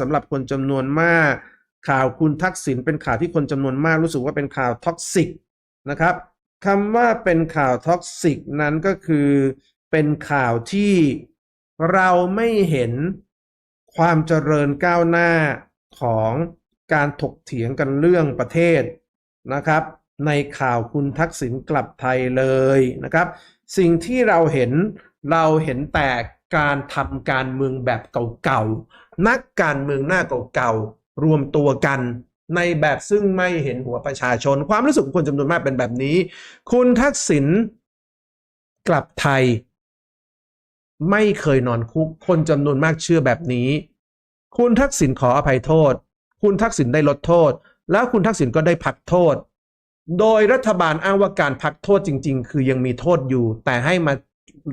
สำหรับคนจำนวนมาก ข่าวคุณทักษิณเป็นข่าวที่คนจำนวนมากรู้สึกว่าเป็นข่าวท็อกซิกนะครับคำว่าเป็นข่าวท็อกซิกนั้นก็คือเป็นข่าวที่เราไม่เห็นความเจริญก้าวหน้าของการถกเถียงกันเรื่องประเทศนะครับ ในข่าวคุณทักษิณกลับไทยเลยนะครับ สิ่งที่เราเห็นเราเห็นแต่การทำการเมืองแบบเก่า นักการเมืองหน้าเก่าๆรวมตัวกันในแบบซึ่งไม่เห็นหัวประชาชน ความรู้สึกของคนจำนวนมากเป็นแบบนี้ คุณทักษิณกลับไทย ไม่เคยนอนคุก คนจำนวนมากเชื่อแบบนี้ คุณทักษิณขออภัยโทษ คุณทักษิณได้ลดโทษ แล้วคุณทักษิณก็ได้พักโทษ โดยรัฐบาลอ้างว่าการพักโทษจริง ๆ คือยังมีโทษอยู่ แต่ให้มา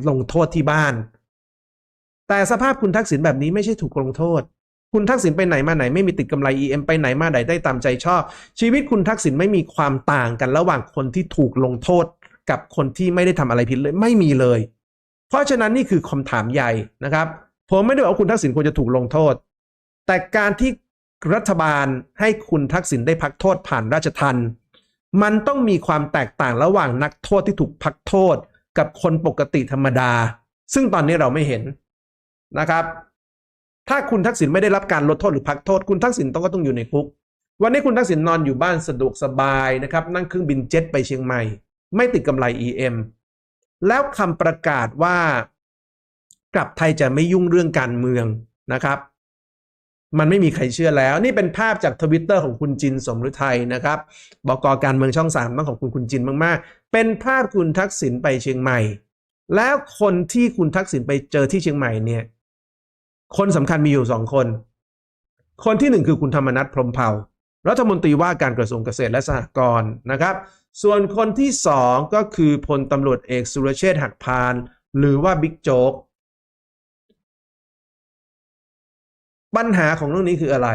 ลงโทษที่บ้าน แต่สภาพคุณทักษิณแบบนี้ไม่ใช่ถูกลงโทษ คุณทักษิณไปไหนมาไหนไม่มีติดกำไร EM ไปไหนมาไหนได้ตามใจชอบ ชีวิตคุณทักษิณไม่มีความต่างกันระหว่างคนที่ถูกลงโทษ กับคนที่ไม่ได้ทำอะไรผิดเลยไม่มีเลย เพราะฉะนั้นนี่คือคำถามใหญ่นะครับ ผมไม่ได้บอกว่าคุณทักษิณควรจะถูกลงโทษ แต่การที่รัฐบาลให้คุณทักษิณได้พักโทษผ่านราชทันมันต้องมีความแตกต่างระหว่างนักโทษที่ถูกพักโทษ กับคนปกติธรรมดา ซึ่งตอนนี้เราไม่เห็น นะครับ ถ้าคุณทักษิณไม่ได้รับการลดโทษหรือพักโทษ คุณทักษิณต้องก็ต้องอยู่ในคุก วันนี้คุณทักษิณนอนอยู่บ้านสะดวกสบายนะครับ นั่งเครื่องบินเจ็ตไปเชียงใหม่ ไม่ติดกำไร EM แล้วคำประกาศว่ากลับไทยจะไม่ยุ่งเรื่องการเมืองนะครับ มันไม่มีใครเชื่อแล้ว นี่เป็นภาพจากทวิตเตอร์ของคุณจินสมฤทัยนะครับบกการเมืองช่องสามต้องขอบคุณคุณจินมากๆ เป็นภาพคุณทักษิณไปเชียงใหม่ แล้วคนที่คุณทักษิณไปเจอที่เชียงใหม่เนี่ย คนสำคัญมีอยู่สองคน คนที่หนึ่งคือคุณธรรมนัฐพรมเผ่ารัฐมนตรีว่าการกระทรวงเกษตรและสหกรณ์นะครับ ส่วนคนที่สองก็คือพลตำรวจเอกสุรเชษฐ์หักพาน หรือว่าบิ๊กโจ๊กปัญหาของเรื่องนี้คืออะไร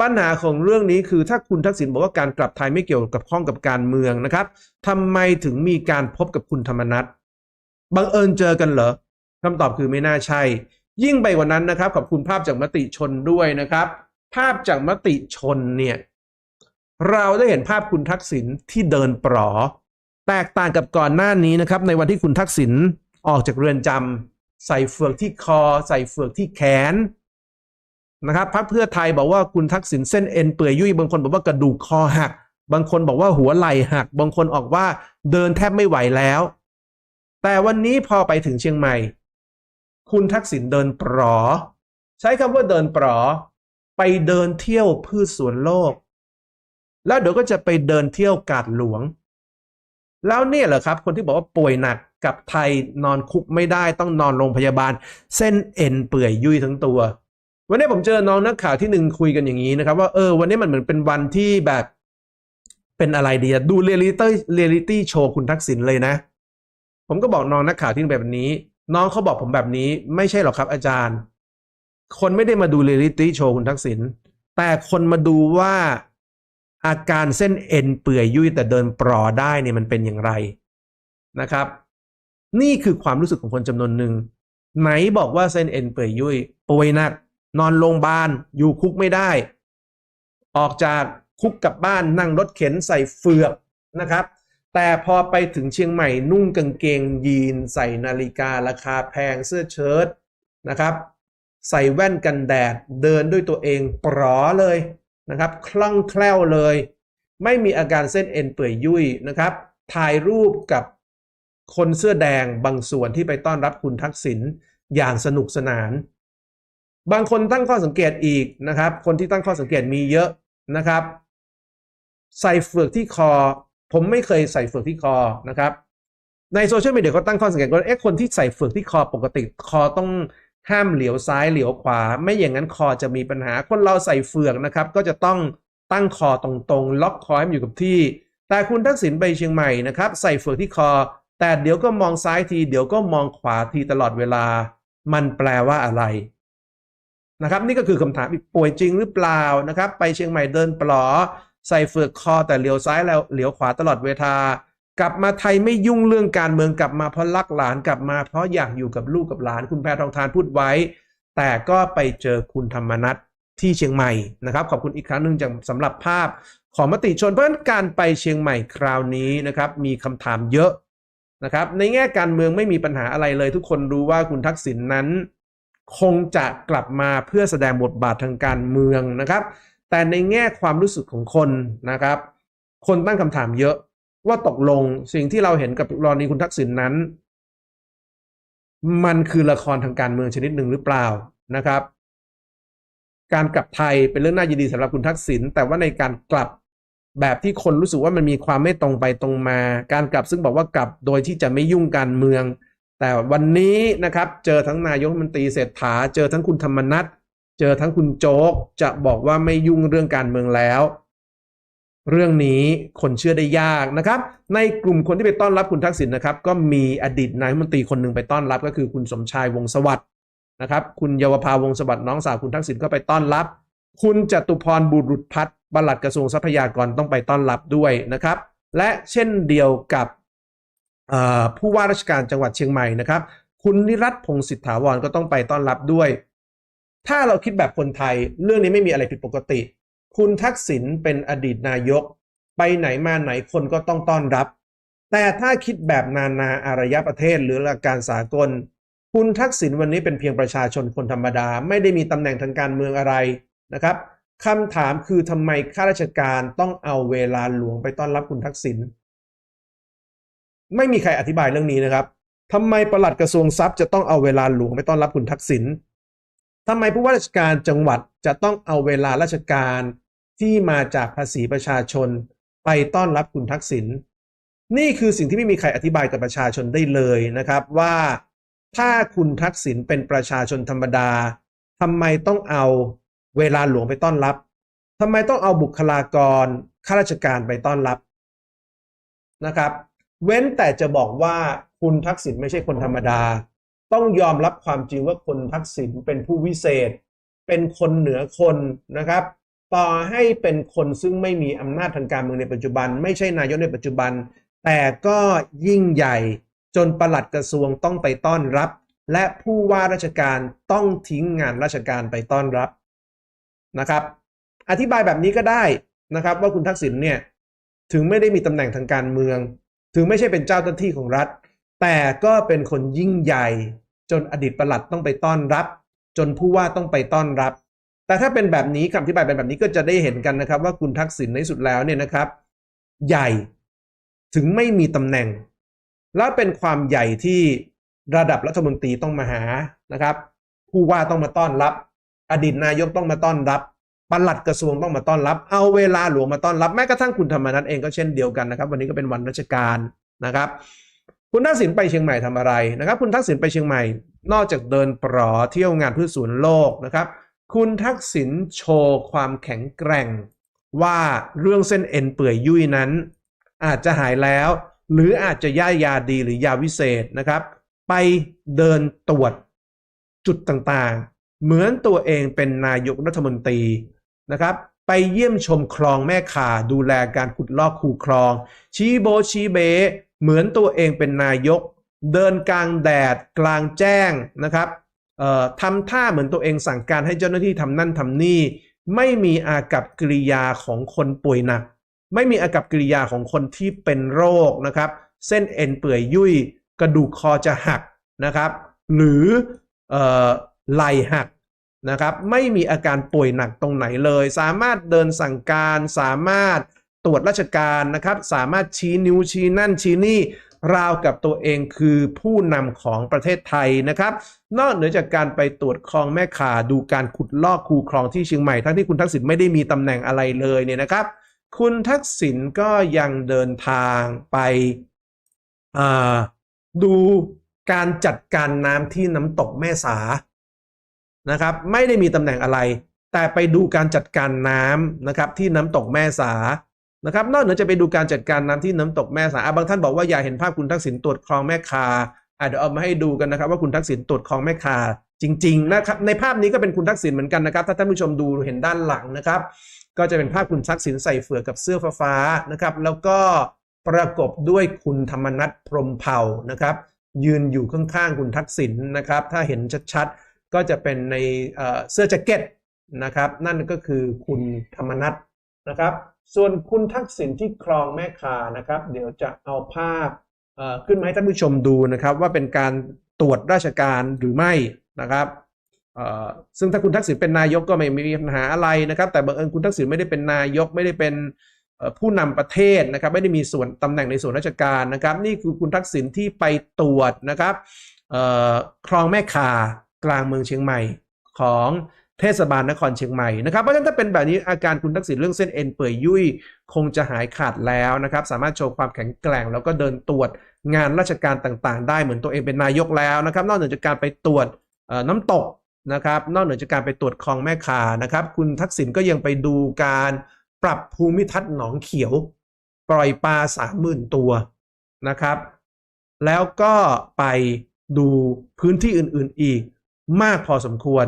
ปัญหาของเรื่องนี้คือถ้าคุณทักษิณบอกว่าการกลับไทยไม่เกี่ยวกับข้องกับการเมืองนะครับทำไมถึงมีการพบกับคุณธรรมนัฐบังเอิญเจอกันเหรอคำตอบคือไม่น่าใช่ ยิ่งไปกว่านั้นนะครับ ขอบคุณภาพจากมติชนด้วยนะครับ ภาพจากมติชนเนี่ยเราได้เห็นภาพคุณทักษิณที่เดินปลอแตกต่างกับก่อนหน้านี้นะครับ ในวันที่คุณทักษิณออกจากเรือนจำใส่เฟือกที่คอ ใส่เฟือกที่แขนนะครับพรรคเพื่อไทยบอกว่าคุณทักษิณเส้นเอ็นเปื่อยยุ่ยบางคนบอกว่ากระดูกคอหัก บางคนบอกว่าหัวไหล่หัก บางคนออกว่าเดินแทบไม่ไหวแล้ว แต่วันนี้พอไปถึงเชียงใหม่ คุณทักษิณเดินปลอ ใช้คำว่าเดินปลอ ไปเดินเที่ยวพืชสวนโลก แล้วเดี๋ยวก็จะไปเดินเที่ยวกาดหลวง แล้วเนี่ยเหรอครับ คนที่บอกว่าป่วยหนักกับไทยนอนคุกไม่ได้ต้องนอนโรงพยาบาล เส้นเอ็นเปื่อยยุ่ยทั้งตัว วันนี้ผมเจอน้องนักข่าวที่หนึ่งคุยกันอย่างนี้นะครับ ว่าเออวันนี้มันเหมือนเป็นวันที่แบบเป็นอะไรดีดูเรียลิตี้เรียลิตี้โชว์คุณทักษิณเลยนะ ผมก็บอกน้องนักข่าวที่แบบนี้ น้องเขาบอกผมแบบนี้ ไม่ใช่หรอกครับอาจารย์ คนไม่ได้มาดูเรียลิตี้โชว์คุณทักษิณแต่คนมาดูว่าอาการเส้นเอ็นเปื่อยยุ่ยแต่เดินปลอได้เนี่ยมันเป็นอย่างไรนะครับ นี่คือความรู้สึกของคนจำนวนหนึ่งไหนบอกว่าเส้นเอ็นเปื่อยยุ่ยป่วยหนัก นอนโรงพยาบาลอยู่คุกไม่ได้ ออกจากคุกกลับบ้านนั่งรถเข็นใส่เฟือกนะครับ แต่พอไปถึงเชียงใหม่นุ่งกางเกงยีน ใส่นาฬิการาคาแพงเสื้อเชิ้ตนะครับ ใส่แว่นกันแดดเดินด้วยตัวเองปลอเลยนะครับ คล่องแคล่วเลย ไม่มีอาการเส้นเอ็นเปื่อยยุ่ยนะครับ ถ่ายรูปกับคนเสื้อแดงบางส่วนที่ไปต้อนรับคุณทักษิณอย่างสนุกสนาน บางคนตั้งข้อสังเกตอีกนะครับ คนที่ตั้งข้อสังเกตมีเยอะนะครับ ใส่เฟือกที่คอ ผมไม่เคยใส่เฟือกที่คอนะครับในโซเชียลมีเดียเขาตั้งข้อสังเกตว่าเอ๊ะคนที่ใส่เฟือกที่คอปกติคอต้องห้ามเหลียวซ้ายเหลียวขวา ไม่อย่างนั้นคอจะมีปัญหาคนเราใส่เฟือกนะครับ ก็จะต้องตั้งคอตรงๆ ล็อกคอให้มันอยู่กับที่ แต่คุณทักษิณไปเชียงใหม่นะครับ ใส่เฟือกที่คอ แต่เดี๋ยวก็มองซ้ายที เดี๋ยวก็มองขวาทีตลอดเวลา มันแปลว่าอะไรนะครับ นี่ก็คือคำถามป่วยจริงหรือเปล่านะครับ ไปเชียงใหม่เดินปลอ ใส่เฟือกคอแต่เหลียวซ้ายแล้วเหลียวขวาตลอดเวลากลับมาไทยไม่ยุ่งเรื่องการเมืองกลับมาเพราะรักหลานกลับมาเพราะอยากอยู่กับลูกกับหลาน คุณแพทองทานพูดไว้ แต่ก็ไปเจอคุณธรรมนัฐที่เชียงใหม่นะครับ ขอบคุณอีกครั้งหนึ่งจากสำหรับภาพของมติชนเพราะฉะนั้นการไปเชียงใหม่คราวนี้นะครับ มีคำถามเยอะนะครับ ในแง่การเมืองไม่มีปัญหาอะไรเลย ทุกคนรู้ว่าคุณทักษิณนนั้น คงจะกลับมาเพื่อแสดงบทบาททางการเมืองนะครับ แต่ในแง่ความรู้สึกของคนนะครับ คนตั้งคำถามเยอะว่าตกลงสิ่งที่เราเห็นกับกรณีคุณทักษิณนนั้น มันคือละครทางการเมืองชนิดหนึ่งหรือเปล่านะครับ การกลับไทยเป็นเรื่องน่ายินดีสำหรับคุณทักษิณแต่ว่าในการกลับแบบที่คนรู้สึกว่ามันมีความไม่ตรงไปตรงมา การกลับซึ่งบอกว่ากลับโดยที่จะไม่ยุ่งการเมือง แต่วันนี้นะครับ เจอทั้งนายกรัฐมนตรีเศรษฐาเจอทั้งคุณธรรมนัฐ เจอทั้งคุณโจ๊กจะบอกว่าไม่ยุ่งเรื่องการเมืองแล้ว เรื่องนี้คนเชื่อได้ยากนะครับ ในกลุ่มคนที่ไปต้อนรับคุณทักษิณนะครับ ก็มีอดีตนายรัฐมนตรีคนหนึ่งไปต้อนรับ ก็คือคุณสมชายวงสวัสด์นะครับคุณเยาวภาวงสวัสด์น้องสาวคุณทักษิณก็ไปต้อนรับ คุณจตุพรบุรุษพัฒน์บลัดกระทรวงทรัพยากรต้องไปต้อนรับด้วยนะครับ และเช่นเดียวกับผู้ว่าราชการจังหวัดเชียงใหม่นะครับ คุณนิรัตพงศิษฐาวรก็ต้องไปต้อนรับด้วย ถ้าเราคิดแบบคนไทยเรื่องนี้ไม่มีอะไรผิดปกติ คุณทักษิณเป็นอดีตนายก ไปไหนมาไหนคนก็ต้องต้อนรับ แต่ถ้าคิดแบบนานาอารยประเทศหรือหลักการสากล คุณทักษิณวันนี้เป็นเพียงประชาชนคนธรรมดา ไม่ได้มีตำแหน่งทางการเมืองอะไรนะครับคำถามคือทำไมข้าราชการต้องเอาเวลาหลวงไปต้อนรับคุณทักษิณไม่มีใครอธิบายเรื่องนี้นะครับทำไมปลัดกระทรวงทรัพย์จะต้องเอาเวลาหลวงไปต้อนรับคุณทักษิณ ทำไมผู้ว่าราชการจังหวัดจะต้องเอาเวลาราชการที่มาจากภาษีประชาชน ไปต้อนรับคุณทักษิณนี่คือสิ่งที่ไม่มีใครอธิบายกับประชาชนได้เลยนะครับว่าถ้าคุณทักษิณเป็นประชาชนธรรมดาทำไมต้องเอาเวลาหลวงไปต้อนรับทำไมต้องเอาบุคลากรข้าราชการไปต้อนรับนะครับ เว้นแต่จะบอกว่าคุณทักษิณไม่ใช่คนธรรมดา ต้องยอมรับความจริงว่าคนทักษิณเป็นผู้วิเศษ เป็นคนเหนือคนนะครับ ต่อให้เป็นคนซึ่งไม่มีอำนาจทางการเมืองในปัจจุบัน ไม่ใช่นายกในปัจจุบัน แต่ก็ยิ่งใหญ่จนประหลัดกระทรวงต้องไปต้อนรับ และผู้ว่าราชการต้องทิ้งงานราชการไปต้อนรับนะครับ อธิบายแบบนี้ก็ได้นะครับ ว่าคุณทักษิณเนี่ยถึงไม่ได้มีตำแหน่งทางการเมือง ถึงไม่ใช่เป็นเจ้าหน้าที่ของรัฐ แต่ก็เป็นคนยิ่งใหญ่ จนอดีตประหลัดต้องไปต้อนรับ จนผู้ว่าต้องไปต้อนรับ แต่ถ้าเป็นแบบนี้คำอธิบายเป็นแบบนี้ก็จะได้เห็นกันนะครับ ว่าคุณทักษิณในสุดแล้วเนี่ยนะครับ ใหญ่ถึงไม่มีตำแหน่ง แล้วเป็นความใหญ่ที่ระดับรัฐมนตรีต้องมาหานะครับ ผู้ว่าต้องมาต้อนรับ อดีตนายกต้องมาต้อนรับปลัดกระทรวงต้องมาต้อนรับ เอาเวลาหลวงมาต้อนรับ แม้กระทั่งคุณธรรมนัฐเองก็เช่นเดียวกันนะครับ วันนี้ก็เป็นวันราชการนะครับ คุณทักษิณไปเชียงใหม่ทำอะไรนะครับ คุณทักษิณไปเชียงใหม่ นอกจากเดินปลอเที่ยวงานพืชศูนย์โลกนะครับ คุณทักษิณโชว์ความแข็งแกร่ง ว่าเรื่องเส้นเอ็นเปื่อยยุ่ยนั้น อาจจะหายแล้ว หรืออาจจะย่ายาดีหรือยาวิเศษนะครับ ไปเดินตรวจจุดต่างๆ เหมือนตัวเองเป็นนายกรัฐมนตรีนะครับไปเยี่ยมชมคลองแม่ข่าดูแลการขุดลอกคูคลอง ชี้โบชี้เบ เหมือนตัวเองเป็นนายก เดินกลางแดดกลางแจ้งนะครับทำท่าเหมือนตัวเองสั่งการให้เจ้าหน้าที่ทำนั่นทำนี่ ไม่มีอากับกิริยาของคนป่วยหนัก ไม่มีอากับกิริยาของคนที่เป็นโรคนะครับ เส้นเอ็นเปื่อยยุ่ย กระดูกคอจะหักนะครับ หรือเอ่อไหล่หักนะครับ ไม่มีอาการป่วยหนักตรงไหนเลย สามารถเดินสั่งการสามารถ ตรวจราชการนะครับ สามารถชี้นิ้วชี้นั่นชี้นี่ราวกับตัวเองคือผู้นำของประเทศไทยนะครับ นอกเหนือจากการไปตรวจคลองแม่ข่าดูการขุดลอกคูคลองที่เชียงใหม่ทั้งที่คุณทักษิณไม่ได้มีตำแหน่งอะไรเลยเนี่ยนะครับ คุณทักษิณก็ยังเดินทางไปดูการจัดการน้ำที่น้ำตกแม่สานะครับ ไม่ได้มีตำแหน่งอะไร แต่ไปดูการจัดการน้ำนะครับที่น้ำตกแม่สา นะครับนอกเหนือจะไปดูการจัดการน้ำที่น้ำตกแม่สาบางท่านบอกว่าอยากเห็นภาพคุณทักษิณตรวจคลองแม่คาเดี๋ยวเอามาให้ดูกันนะครับ ว่าคุณทักษิณตรวจคลองแม่คาจริงๆนะครับในภาพนี้ก็เป็นคุณทักษิณเหมือนกันนะครับถ้าท่านผู้ชมดูเห็นด้านหลังนะครับ ก็จะเป็นภาพคุณทักษิณใส่เฟือกับเสื้อฟ้าๆนะครับ แล้วก็ประกบด้วยคุณธรรมนัฐพรมเผ่านะครับ ยืนอยู่ข้างๆคุณทักษิณนะครับ ถ้าเห็นชัดๆก็จะเป็นในเสื้อแจ็คเก็ตนะครับ นั่นก็คือคุณธรรมนัทนะครับ ส่วนคุณทักษิณที่ครองแม่คานะครับ เดี๋ยวจะเอาภาพขึ้นมาให้ท่านผู้ชมดูนะครับ ว่าเป็นการตรวจราชการหรือไม่นะครับซึ่งถ้าคุณทักษิณเป็นนายกก็ไม่มีปัญหาอะไรนะครับ แต่บังเอิญคุณทักษิณไม่ได้เป็นนายกไม่ได้เป็นผู้นำประเทศนะครับ ไม่ได้มีส่วนตำแหน่งในส่วนราชการนะครับ นี่คือคุณทักษิณที่ไปตรวจนะครับคลองแม่คากลางเมืองเชียงใหม่ของ เทศบาลนครเชียงใหม่นะครับเพราะฉะนั้นถ้าเป็นแบบนี้อาการคุณทักษิณเรื่องเส้นเอ็นเปื่อยยุ่ยคงจะหายขาดแล้วนะครับสามารถโชว์ความแข็งแกร่ง แล้วก็เดินตรวจงานราชการต่างๆ ได้เหมือนตัวเองเป็นนายกแล้วนะครับนอกเหนือจากการไปตรวจน้ำตกนะครับนอกเหนือจากการไปตรวจคลองแม่คานะครับคุณทักษิณก็ยังไปดูการปรับภูมิทัศน์หนองเขียว ปล่อยปลาสามหมื่นตัวนะครับ แล้วก็ไปดูพื้นที่อื่นๆอีกมากพอสมควร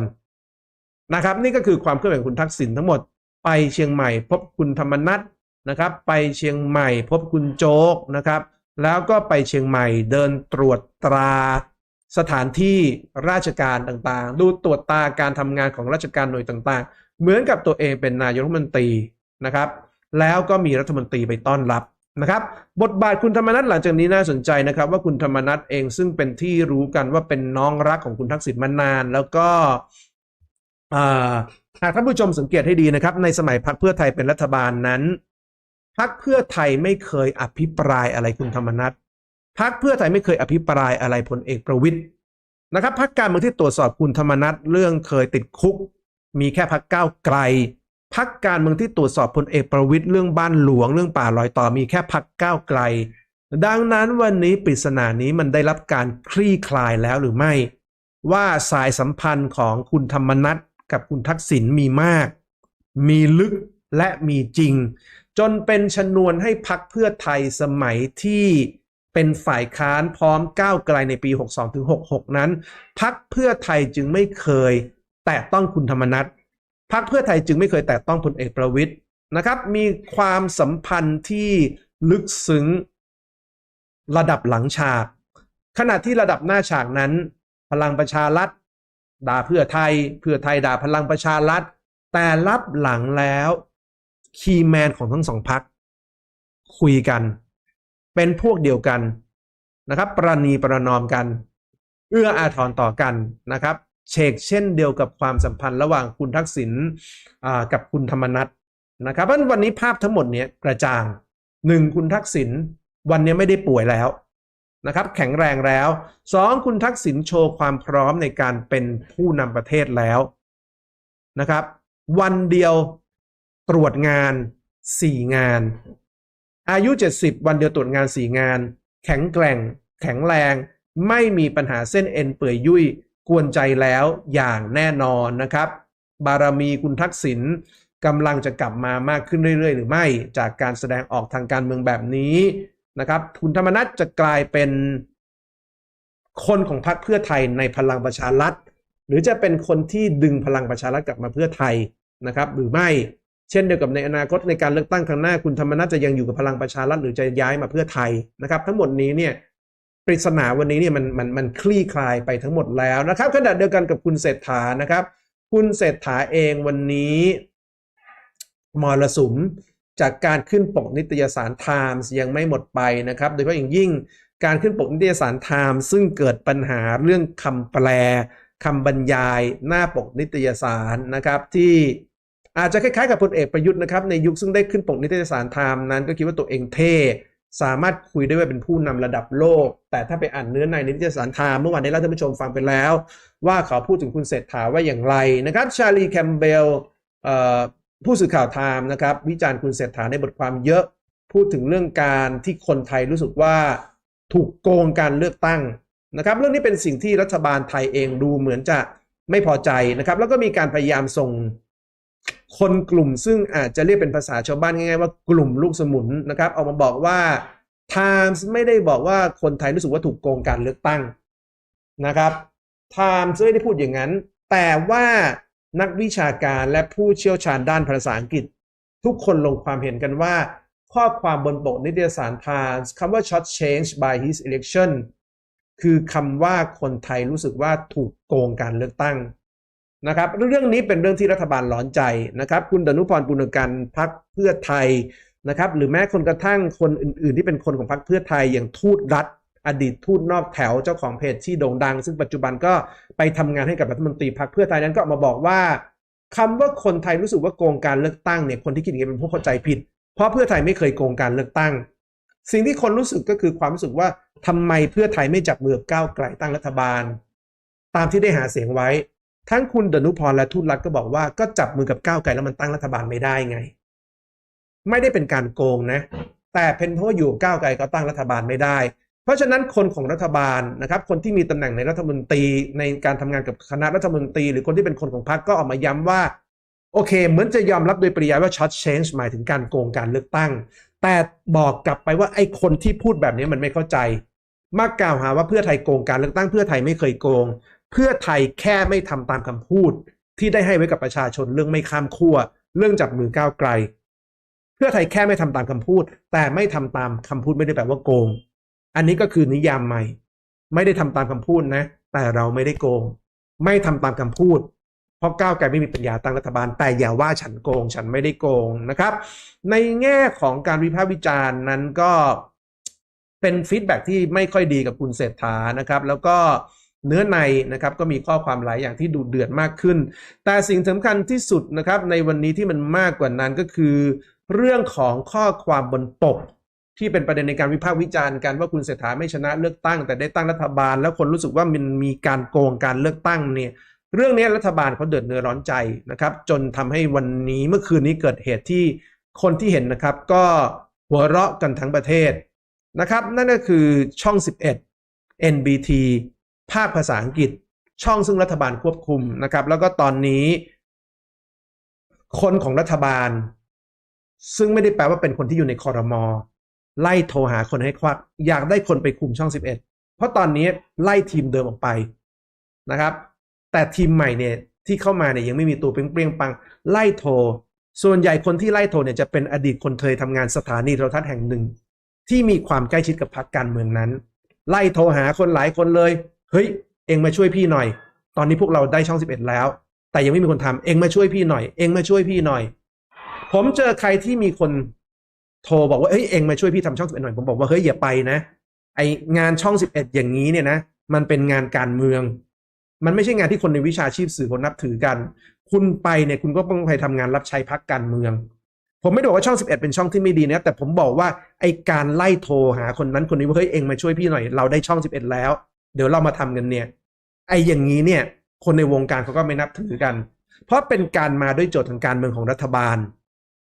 นะครับนี่ก็คือความเคลื่อนไหวของคุณทักษิณทั้งหมดไปเชียงใหม่พบคุณธรรมนัทนะครับ ไปเชียงใหม่พบคุณโจ๊กนะครับ แล้วก็ไปเชียงใหม่เดินตรวจตราสถานที่ราชการต่างๆ ดูตรวจตาการทำงานของราชการหน่วยต่างๆ เหมือนกับตัวเองเป็นนายกรัฐมนตรีนะครับ แล้วก็มีรัฐมนตรีไปต้อนรับนะครับ บทบาทคุณธรรมนัฐหลังจากนี้น่าสนใจนะครับ ว่าคุณธรรมนัฐเองซึ่งเป็นที่รู้กันว่าเป็นน้องรักของคุณทักษิณมานาน แล้วก็ หากท่านผู้ชมสังเกตให้ดีนะครับ ในสมัยพรรคเพื่อไทยเป็นรัฐบาลนั้นพรรคเพื่อไทยไม่เคยอภิปรายอะไรคุณธรรมนัฐพรรคเพื่อไทยไม่เคยอภิปรายอะไรพลเอกประวิตยนะครับพรรคการเมืองที่ตรวจสอบคุณธรรมนัฐเรื่องเคยติดคุก มีแค่พรรคก้าวไกลพักการเมืองที่ตรวจสอบพลเอกประวิตยเรื่องบ้านหลวง เรื่องป่าลอยต่อมีแค่พักก้าวไกล ดังนั้นวันนี้ปริศนานี้มันได้รับการคลี่คลายแล้วหรือไม่ ว่าสายสัมพันธ์ของคุณธรรมนัฐ กับคุณทักษิณมีมาก มีลึกและมีจริง จนเป็นชนวนให้พักเพื่อไทยสมัยที่เป็นฝ่ายค้านพร้อมก้าวไกลในปี 62-66 นั้น พักเพื่อไทยจึงไม่เคย แตะต้องคุณธรรมนัฐพรรคเพื่อไทยจึงไม่เคยแตะต้องพลเอกประวิตยนะครับ มีความสัมพันธ์ที่ลึกซึ้งระดับหลังฉาก ขณะที่ระดับหน้าฉากนั้น พลังประชารัฐ ด่าเพื่อไทยเพื่อไทยด่าพลังประชารัฐ แต่รับหลังแล้ว คีย์แมนของทั้งสองพักคุยกัน เป็นพวกเดียวกันนะครับ ประนีประนอมกัน เอื้ออาทรต่อกันนะครับเชกเช่นเดียวกับความสัมพันธ์ระหว่างคุณทักษิณกับคุณธรรมนัฐนะครับเพราะวันนี้ภาพทั้งหมดเนี้ยกระจ่างหนึ่งคุณทักษิณวันนี้ไม่ได้ป่วยแล้ว นะครับแข็งแรงแล้วสองคุณทักษิณโชว์ความพร้อมในการเป็นผู้นำประเทศแล้วนะครับ วันเดียวตรวจงาน 4 งาน อายุ 70 วันเดียวตรวจงาน 4 งาน แข็งแกร่ง แข็งแรง ไม่มีปัญหาเส้นเอ็นเปื่อยยุ่ยกวนใจแล้วอย่างแน่นอนนะครับ บารมีคุณทักษิณกำลังจะกลับมามากขึ้นเรื่อยๆ หรือไม่ จากการแสดงออกทางการเมืองแบบนี้ นะครับคุณธรรมนัฐจะกลายเป็นคนของพรรคเพื่อไทยในพลังประชารัฐ หรือจะเป็นคนที่ดึงพลังประชารัฐกลับมาเพื่อไทยนะครับ หรือไม่เช่นเดียวกับในอนาคตในการเลือกตั้งครั้งหน้า คุณธรรมนัฐจะยังอยู่กับพลังประชารัฐหรือจะย้ายมาเพื่อไทยนะครับ ทั้งหมดนี้เนี่ยปริศนาวันนี้เนี่ยมันมันมันคลี่คลายไปทั้งหมดแล้วนะครับขณะเดียวกันกับคุณเศรษฐานะครับ คุณเศรษฐาเองวันนี้มรสุม จากการขึ้นปกนิตยสารไทมส์ยังไม่หมดไปนะครับ โดยเฉพาะอย่างยิ่งการขึ้นปกนิตยสารไทมส์ซึ่งเกิดปัญหาเรื่องคำแปลคำบรรยายหน้าปกนิตยสารนะครับที่อาจจะคล้ายๆกับพลเอกประยุทธ์นะครับในยุคซึ่งได้ขึ้นปกนิตยสารไทม์นั้นก็คิดว่าตัวเองเท่สามารถคุยได้ว่าเป็นผู้นำระดับโลก แต่ถ้าไปอ่านเนื้อในนิตยสารไทม์เมื่อวานได้เล่าท่านผู้ชมฟังไปแล้ว ว่าเขาพูดถึงคุณเศรษฐาว่าอย่างไรนะครับชาลีแคมเบล ผู้สื่อข่าวไทม์นะครับวิจารณ์คุณเศรษฐาในบทความเยอะพูดถึงเรื่องการที่คนไทยรู้สึกว่าถูกโกงการเลือกตั้งนะครับเรื่องนี้เป็นสิ่งที่รัฐบาลไทยเองดูเหมือนจะไม่พอใจนะครับแล้วก็มีการพยายามส่งคนกลุ่มซึ่งอาจจะเรียกเป็นภาษาชาวบ้านง่ายๆว่ากลุ่มลูกสมุนนะครับออกมาบอกว่า Times ไม่ได้บอกว่าคนไทยรู้สึกว่าถูกโกงการเลือกตั้งนะครับ Times ไม่ได้พูดอย่างนั้น แต่ว่า นักวิชาการและผู้เชี่ยวชาญด้านภาษาอังกฤษ ทุกคนลงความเห็นกันว่า ข้อความบนปกนิตยสาร Times คำว่า short change by his election คือคำว่าคนไทยรู้สึกว่าถูกโกงการเลือกตั้งนะครับเรื่องนี้เป็นเรื่องที่รัฐบาลร้อนใจนะครับ คุณดนุพรปุณกันพักเพื่อไทยนะครับ หรือแม้คนกระทั่งคนอื่น ๆ ที่เป็นคนของพักเพื่อไทยอย่างทูตรัฐ อดีตทูตนอกแถวเจ้าของเพจที่โด่งดัง ซึ่งปัจจุบันก็ไปทำงานให้กับรัฐมนตรีพักเพื่อไทยนั้นก็ออกมาบอกว่าคำว่าคนไทยรู้สึกว่าโกงการเลือกตั้งเนี่ยคนที่คิดอย่างนี้เป็นผู้เข้าใจผิด เพราะเพื่อไทยไม่เคยโกงการเลือกตั้ง สิ่งที่คนรู้สึกก็คือความรู้สึกว่าทำไมเพื่อไทยไม่จับมือก้าวไกลตั้งรัฐบาล ตามที่ได้หาเสียงไว้ ทั้งคุณดนุพรและทูตรัฐก็บอกว่าก็จับมือกับก้าวไกลแล้วมันตั้งรัฐบาลไม่ได้ไง ไม่ได้เป็นการโกงนะ แต่เป็นเพราะอยู่ก้าวไกลก็ตั้งรัฐบาลไม่ได้ เพราะฉะนั้นคนของรัฐบาลนะครับ คนที่มีตำแหน่งในรัฐมนตรีในการทำงานกับคณะรัฐมนตรี หรือคนที่เป็นคนของพรรคก็ออกมาย้ำว่า โอเค เหมือนจะยอมรับโดยปริยายว่าช็อตเชนจ์หมายถึงการโกงการเลือกตั้ง แต่บอกกลับไปว่าไอ้คนที่พูดแบบนี้มันไม่เข้าใจ มากกล่าวหาว่าเพื่อไทยโกงการเลือกตั้งเพื่อไทยไม่เคยโกง เพื่อไทยแค่ไม่ทำตามคำพูด ที่ได้ให้ไว้กับประชาชนเรื่องไม่ข้ามขั้วเรื่องจับมือก้าวไกล เพื่อไทยแค่ไม่ทำตามคำพูด แต่ไม่ทำตามคำพูดไม่ได้แปลว่าโกง อันนี้ก็คือนิยามใหม่ ไม่ได้ทำตามคำพูดนะ แต่เราไม่ได้โกง ไม่ทำตามคำพูด เพราะก้าวไกลไม่มีปัญญาตั้งรัฐบาล แต่อย่าว่าฉันโกง ฉันไม่ได้โกงนะครับ ในแง่ของการวิพากษ์วิจารณ์นั้นก็เป็นฟีดแบ็กที่ไม่ค่อยดีกับคุณเศรษฐานะครับ แล้วก็เนื้อในนะครับก็มีข้อความหลายอย่างที่ดูเดือดมากขึ้น แต่สิ่งสำคัญที่สุดนะครับในวันนี้ที่มันมากกว่านั้นก็คือ เรื่องของข้อความบนปก ที่เป็นประเด็นในการวิพากษ์วิจารณ์กันว่าคุณเศรษฐาไม่ชนะเลือกตั้ง แต่ได้ตั้งรัฐบาล แล้วคนรู้สึกว่ามันมีการโกงการเลือกตั้งเนี่ยเรื่องนี้รัฐบาลเขาเดือดเนื้อร้อนใจนะครับ จนทำให้วันนี้เมื่อคืนนี้เกิดเหตุที่คนที่เห็นนะครับก็หัวเราะกันทั้งประเทศนะครับ นั่นก็คือช่อง 11 NBT ภาคภาษาอังกฤษ ช่องซึ่งรัฐบาลควบคุมนะครับ แล้วก็ตอนนี้ คนของรัฐบาล ซึ่งไม่ได้แปลว่าเป็นคนที่อยู่ในคอรมอ ไล่โทรหาคนให้ควัก อยากได้คนไปคุมช่อง 11 เพราะตอนนี้ไล่ทีมเดิมออกไปนะครับ แต่ทีมใหม่เนี่ยที่เข้ามาเนี่ยยังไม่มีตัวเปรี้ยงปังไล่โทร ส่วนใหญ่คนที่ไล่โทรเนี่ยจะเป็นอดีตคนเคยทำงานสถานีโทรทัศน์แห่งหนึ่ง ที่มีความใกล้ชิดกับพรรคการเมืองนั้น ไล่โทรหาคนหลายคนเลย เฮ้ย เองมาช่วยพี่หน่อย ตอนนี้พวกเราได้ช่อง 11 แล้ว แต่ยังไม่มีคนทำเองมาช่วยพี่หน่อย เองมาช่วยพี่หน่อย ผมเจอใครที่มีคน โทรบอกว่าเฮ้ยเองมาช่วยพี่ทำช่อง11หน่อยผมบอกว่าเฮ้ยอย่าไปนะไองานช่อง11อย่างนี้เนี่ยนะมันเป็นงานการเมือง มันไม่ใช่งานที่คนในวิชาชีพสื่อคนนับถือกัน คุณไปเนี่ยคุณก็ต้องไปทำงานรับใช้พักการเมือง ผมไม่ได้บอกว่าช่อง11เอ็ดเป็นช่องที่ไม่ดีนะแต่ผมบอกว่าไอการไล่โทรหาคนนั้นคนนี้ว่าเฮ้ยเองมาช่วยพี่หน่อย เราได้ช่อง11แล้ว เดี๋ยวเรามาทำกันเนี่ยไออย่างนี้เนี่ย คนในวงการเขาก็ไม่นับถือกัน เพราะเป็นการมาด้วยโจทย์ทางการเมืองของรัฐบาล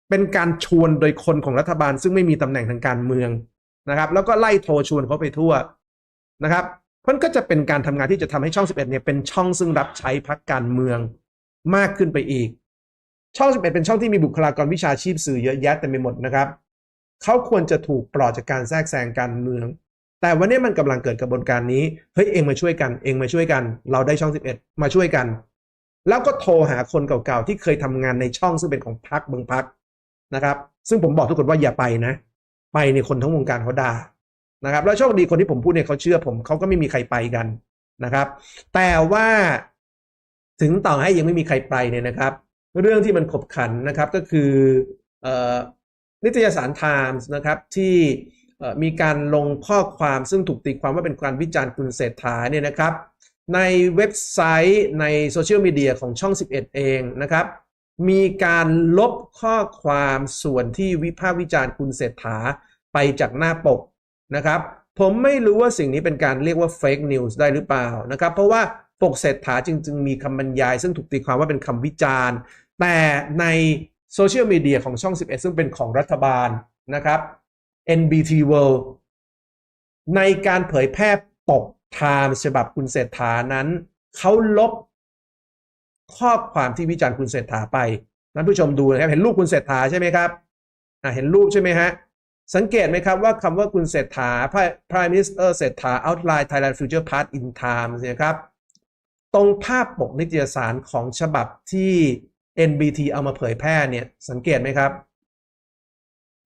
เป็นการชวนโดยคนของรัฐบาล ซึ่งไม่มีตำแหน่งทางการเมืองนะครับ แล้วก็ไล่โทรชวนเขาไปทั่วนะครับมันก็จะเป็นการทำงานที่จะทำให้ช่อง 11เนี่ยเป็นช่องซึ่งรับใช้พักการเมืองมากขึ้นไปอีก ช่อง 11 เป็นช่องที่มีบุคลากรวิชาชีพสื่อเยอะแยะเต็มไปหมดนะครับเขาควรจะถูกปลอดจากการแทรกแซงการเมือง แต่วันนี้มันกำลังเกิดกระบวนการนี้เฮ้ยเองมาช่วยกัน เองมาช่วยกัน เราได้ช่อง 11 มาช่วยกัน แล้วก็โทรหาคนเก่าๆที่เคยทำงานในช่องซึ่งเป็นของพักบางพัก นะครับ ซึ่งผมบอกทุกคนว่าอย่าไปนะ ไปในคนทั้งวงการเขาด่านะครับ แล้วโชคดีคนที่ผมพูดเนี่ยเขาเชื่อผมเขาก็ไม่มีใครไปกันนะครับ แต่ว่าถึงต่อให้ยังไม่มีใครไปเนี่ยนะครับ เรื่องที่มันขบขันนะครับก็คือนิตยสารไทมส์นะครับที่มีการลงข้อความซึ่งถูกตีความว่าเป็นการวิจารณ์คุณเศรษฐาเนี่ยนะครับ ในเว็บไซต์ในโซเชียลมีเดียของช่อง 11 เองนะครับ มีการลบข้อความส่วนที่วิพากษ์วิจารณ์คุณเศรษฐาไปจากหน้าปกนะครับ ผมไม่รู้ว่าสิ่งนี้เป็นการเรียกว่าเฟกนิวส์ได้หรือเปล่านะครับ เพราะว่าปกเศรษฐาจริง ๆ มีคำบรรยาย ซึ่งถูกตีความว่าเป็นคำวิจารณ์ แต่ในโซเชียลมีเดียของช่อง 11 ซึ่งเป็นของรัฐบาลนะครับ NBT World ในการเผยแพร่ปกไทม์ฉบับคุณเศรษฐานั้น เขาลบ ข้อความที่วิจารณ์คุณเศรษฐาไปท่านผู้ชมดูนะครับเห็นรูปคุณเศรษฐาใช่ไหมครับเห็นรูปใช่ไหมฮะสังเกตไหมครับว่าคำว่าคุณเศรษฐา Prime Minister เศรษฐา Outline Thailand Future Path in Time นี่ยครับ ตรงภาพปกนิตยสารของฉบับที่ NBT เอามาเผยแพร่เนี่ย สังเกตไหมครับ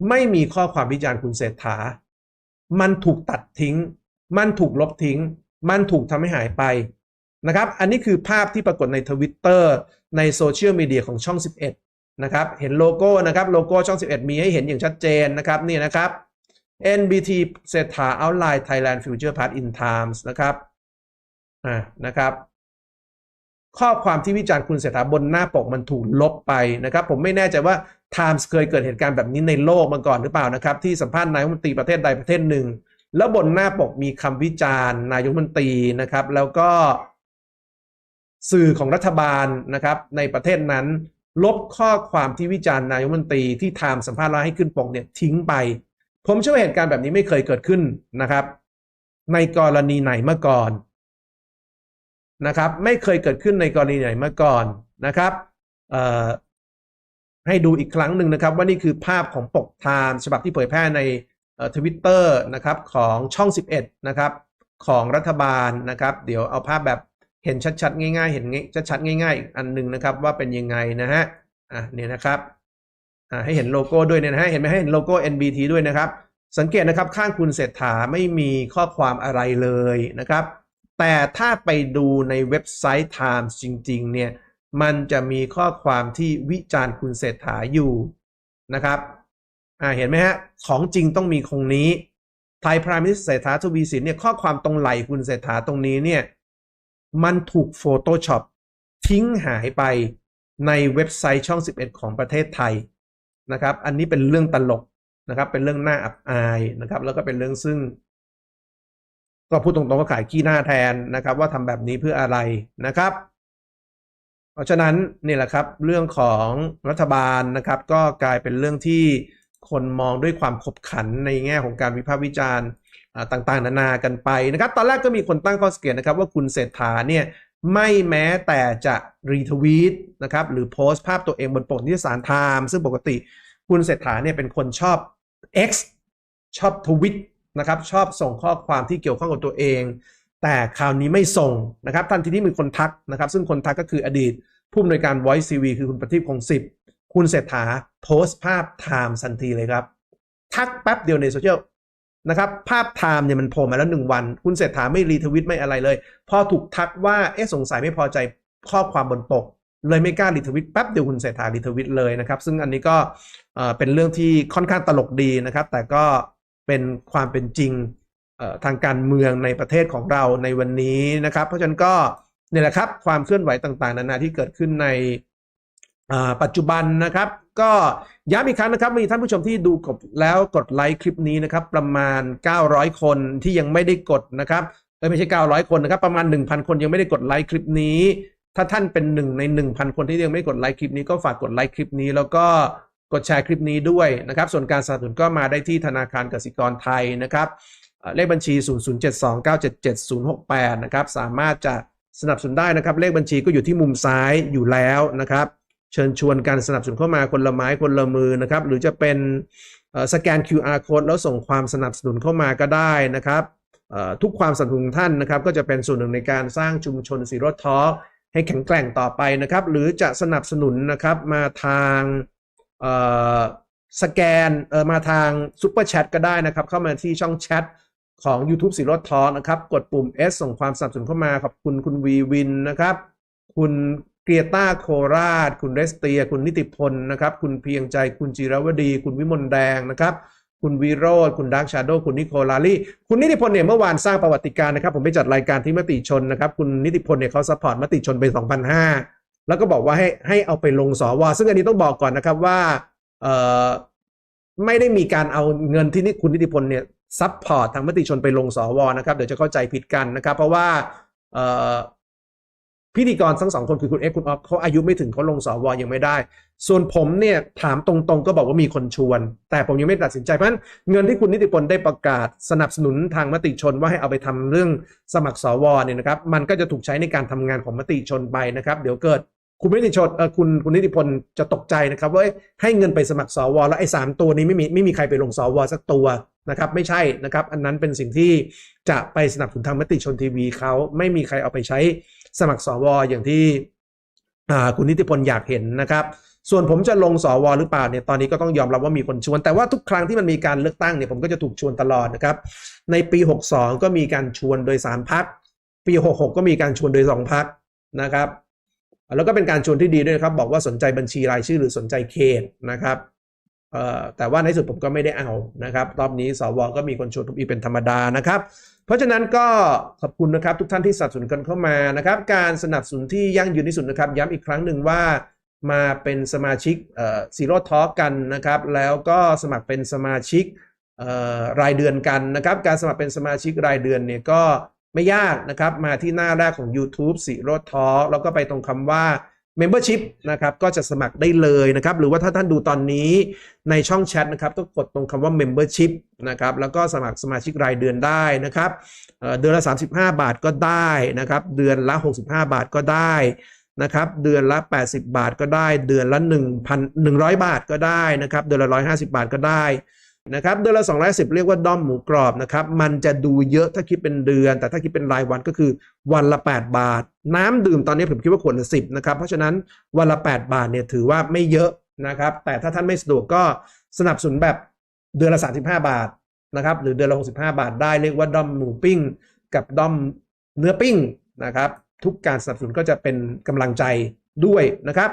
ไม่มีข้อความวิจารณ์คุณเศรษฐา มันถูกตัดทิ้ง มันถูกลบทิ้ง มันถูกทำให้หายไป นะครับ อันนี้คือภาพที่ปรากฏในทวิตเตอร์ในโซเชียลมีเดียของช่อง 11 นะครับ เห็นโลโก้นะครับ โลโก้ช่อง 11 มีให้เห็นอย่างชัดเจนนะครับ นี่นะครับ NBT เศรษฐา Outline Thailand Future Path in Times นะครับ อ่า นะครับ ข้อความที่วิจารณ์คุณเศรษฐาบนหน้าปกมันถูกลบไปนะครับ ผมไม่แน่ใจว่า Times เคยเกิดเหตุการณ์แบบนี้ในโลกมาก่อนหรือเปล่านะครับ ที่สัมภาษณ์นายกรัฐมนตรีประเทศใดประเทศหนึ่ง แล้วบนหน้าปกมีคำวิจารณ์ นายกรัฐมนตรีนะครับ แล้วก็ สื่อของรัฐบาลนะครับในประเทศนั้น ลบข้อความที่วิจารณ์นายมนตรีที่ไทม์สัมภาษณ์แล้วให้ขึ้นปกเนี่ยทิ้งไป ผมเชื่อว่าเหตุการณ์แบบนี้ไม่เคยเกิดขึ้นนะครับ ในกรณีไหนเมาก่อนนะครับ ไม่เคยเกิดขึ้นในกรณีไหนเมาก่อนนะครับให้ดูอีกครั้งหนึ่งนะครับ ว่านี่คือภาพของปกไทม์ฉบับที่เผยแพร่ในทวิตเตอร์นะครับของช่อง 11 นะครับ ของรัฐบาลนะครับ เดี๋ยวเอาภาพแบบ เห็นชัดๆ ง่ายๆ เห็นชัดๆง่ายๆอีกอันหนึ่งนะครับว่าเป็นยังไงนะฮะอะเนี่ยนะครับอ่าให้เห็นโลโก้ด้วยเนี่ยนะฮะเห็นไหมให้เห็นโลโก้ NBT ด้วยนะครับ สังเกตนะครับข้างคุณเศรษฐาไม่มีข้อความอะไรเลยนะครับ แต่ถ้าไปดูในเว็บไซต์ Times จริง ๆ เนี่ยมันจะมีข้อความที่วิจารณ์คุณเศรษฐาอยู่นะครับอ่าเห็นไหมฮะของจริงต้องมีคงนี้ไทยพรามิสเศรษฐาทวีสินเนี่ยข้อความตรงไหลคุณเศรษฐาตรงนี้เนี่ย มันถูก Photoshop ทิ้งหายไปในเว็บไซต์ช่อง 11 ของประเทศไทยนะครับ อันนี้เป็นเรื่องตลกนะครับ เป็นเรื่องน่าอับอายนะครับ แล้วก็เป็นเรื่องซึ่ง ก็พูดตรงๆว่าขายขี้หน้าแทนนะครับ ว่าทำแบบนี้เพื่ออะไรนะครับ เพราะฉะนั้นนี่แหละครับ เรื่องของรัฐบาลนะครับ ก็กลายเป็นเรื่องที่คนมองด้วยความขบขันในแง่ของการวิพากษ์วิจารณ์ ต่างๆ นานากันไปนะครับ ตอนแรกก็มีคนตั้งข้อสังเกตนะครับว่าคุณเศรษฐาเนี่ยไม่แม้แต่จะรีทวีตนะครับหรือโพสต์ภาพตัวเองบนปกนิตยสารไทม์ซึ่งปกติคุณเศรษฐาเนี่ยเป็นคนชอบ X ชอบทวิตนะครับชอบส่งข้อความที่เกี่ยวข้องกับตัวเอง แต่คราวนี้ไม่ส่งนะครับทันทีที่มีคนทักนะครับ ซึ่งคนทักก็คืออดีต ผู้อำนวยการ Voice CV คือคุณประทีปคงสิบคุณเศรษฐาโพสต์ภาพไทม์ทันทีเลยครับ ทักแป๊บเดียวในโซเชียล นะครับภาพไทม์เนี่ยมันโผล่มาแล้วหนึ่งวัน คุณเศรษฐาไม่รีทวิตไม่อะไรเลย พอถูกทักว่าเอ๊ะสงสัยไม่พอใจข้อความบนปก เลยไม่กล้ารีทวิตแป๊บเดียวคุณเศรษฐารีทวิตเลยนะครับ ซึ่งอันนี้ก็เป็นเรื่องที่ค่อนข้างตลกดีนะครับ แต่ก็เป็นความเป็นจริงทางการเมืองในประเทศของเราในวันนี้นะครับ เพราะฉะนั้นก็นี่แหละครับความเคลื่อนไหวต่างๆ นานาที่เกิดขึ้นใน ปัจจุบันนะครับ ก็ย้ำอีกครั้งนะครับ มีท่านผู้ชมที่ดูกดแล้วกดไลค์คลิปนี้นะครับ ประมาณ 900 คนที่ยังไม่ได้กดนะครับไม่ใช่ 900 คนนะครับ ประมาณ 1,000 คนยังไม่ได้กดไลค์คลิปนี้ ถ้าท่านเป็นหนึ่งใน 1,000 คนที่ยังไม่กดไลค์คลิปนี้ก็ฝากกดไลค์คลิปนี้ แล้วก็กดแชร์คลิปนี้ด้วยนะครับ ส่วนการสนับสนุนก็มาได้ที่ธนาคารกสิกรไทยนะครับเลขบัญชี 0072977068 นะครับ สามารถจะสนับสนุนได้นะครับ เลขบัญชีก็อยู่ที่มุมซ้ายอยู่แล้วนะครับ เชิญชวนการสนับสนุนเข้ามาคนละไม้คนละมือนะครับหรือจะเป็นสแกน QR code แล้วส่งความสนับสนุนเข้ามาก็ได้นะครับทุกความสนับสนุนท่านนะครับ ก็จะเป็นส่วนหนึ่งในการสร้างชุมชนสีรถท้อให้แข็งแกร่งต่อไปนะครับ หรือจะสนับสนุนนะครับมาทางสแกนมาทางซุปเปอร์แชทก็ได้นะครับ เข้ามาที่ช่องแชทของ YouTube สีรถทอนะครับ กดปุ่ม S ส่งความสนับสนุนเข้ามาขอบคุณคุณวีวินนะครับ คุณ เกียต้าโคราช คุณเรสเตีย คุณนิติพลนะครับ คุณเพียงใจ คุณจิรวดี คุณวิมลแดงนะครับคุณวีโรดคุณดักชาโดคุณนิโคลาลี่ คุณนิติพลเนี่ยเมื่อวานสร้างประวัติการนะครับ ผมไปจัดรายการที่มติชนนะครับ คุณนิติพลเนี่ยเขาซัพพอร์ตมติชนไป 2005 แล้วก็บอกว่าให้ให้เอาไปลงสวซึ่งอันนี้ต้องบอกก่อนนะครับว่าเอ่อไม่ได้มีการเอาเงินที่นี่คุณนิติพลเนี่ยซัพพอร์ตทางมติชนไปลงสวนะครับเดี๋ยวจะเข้าใจผิดกันนะครับ เพราะว่าเอ่อ พิธีกรทั้งสองคนคือคุณเอ็กคุณออฟเขาอายุไม่ถึงเขาลงสวยังไม่ได้ ส่วนผมเนี่ยถามตรงๆ ก็บอกว่ามีคนชวน แต่ผมยังไม่ตัดสินใจ เพราะฉะนั้นเงินที่คุณนิติพลได้ประกาศสนับสนุนทางมติชนว่าให้เอาไปทำเรื่องสมัครสวเนี่ยนะครับมันก็จะถูกใช้ในการทำงานของมติชนไปนะครับ เดี๋ยวเกิดคุณนิติชนเออคุณคุณนิติพลจะตกใจนะครับว่าให้เงินไปสมัครสวแล้วไอ้สามตัวนี้ไม่มีไม่มีใครไปลงสวสักตัวนะครับไม่ใช่นะครับ อันนั้นเป็นสิ่งที่จะไปสนับสนุนทางมติชนทีวีเขาไม่มีใครเอาไปใช้ สมัครสวอย่างที่คุณนิติพลอยากเห็นนะครับ ส่วนผมจะลงสวหรือเปล่าเนี่ยตอนนี้ก็ต้องยอมรับว่ามีคนชวน แต่ว่าทุกครั้งที่มันมีการเลือกตั้งเนี่ยผมก็จะถูกชวนตลอดนะครับ ในปี 62 ก็มีการชวนโดยสามพัก ปี 66 ก็มีการชวนโดยสองพักนะครับ แล้วก็เป็นการชวนที่ดีด้วยนะครับ บอกว่าสนใจบัญชีรายชื่อหรือสนใจเขตนะครับแต่ว่าในสุดผมก็ไม่ได้เอานะครับ รอบนี้สวก็มีคนชวนทุกอีเป็นธรรมดานะครับ เพราะฉะนั้นก็ขอบคุณนะครับทุกท่านที่สนับสนุนกันเข้ามานะครับ การสนับสนุนที่ยั่งยืนที่สุดนะครับ ย้ำอีกครั้งหนึ่งว่ามาเป็นสมาชิกซีโร่ทอกันนะครับ แล้วก็สมัครเป็นสมาชิกรายเดือนกันนะครับ การสมัครเป็นสมาชิกรายเดือนเนี่ยก็ไม่ยากนะครับ มาที่หน้าแรกของ YouTube ซีโร่ทอแล้วก็ไปตรงคำว่า Membership นะครับก็จะสมัครได้เลยนะครับ หรือว่าถ้าท่านดูตอนนี้ในช่องแชทนะครับต้องกดตรงคำว่า Membership นะครับแล้วก็สมัครสมาชิกรายเดือนได้นะครับเเดือนละ 35 บาทก็ได้นะครับ เดือนละ 65 บาทก็ได้นะครับ เดือนละ 80 บาทก็ได้ เดือนละ 1,100 บาทก็ได้นะครับ เดือนละ 150 บาทก็ได้ นะครับเดือนละ210 เรียกว่าด้อมหมูกรอบนะครับ มันจะดูเยอะถ้าคิดเป็นเดือน แต่ถ้าคิดเป็นรายวันก็คือวันละ 8 บาท น้ำดื่มตอนนี้ผมคิดว่าขวดละ10นะครับ เพราะฉะนั้นวันละ 8 บาทเนี่ยถือว่าไม่เยอะนะครับ แต่ถ้าท่านไม่สะดวกก็สนับสนุนแบบเดือนละ 35 บาทนะครับ หรือเดือนละ 65 บาทได้เรียกว่าด้อมหมูปิ้ง กับด้อมเนื้อปิ้งนะครับ ทุกการสนับสนุนก็จะเป็นกำลังใจด้วยนะครับ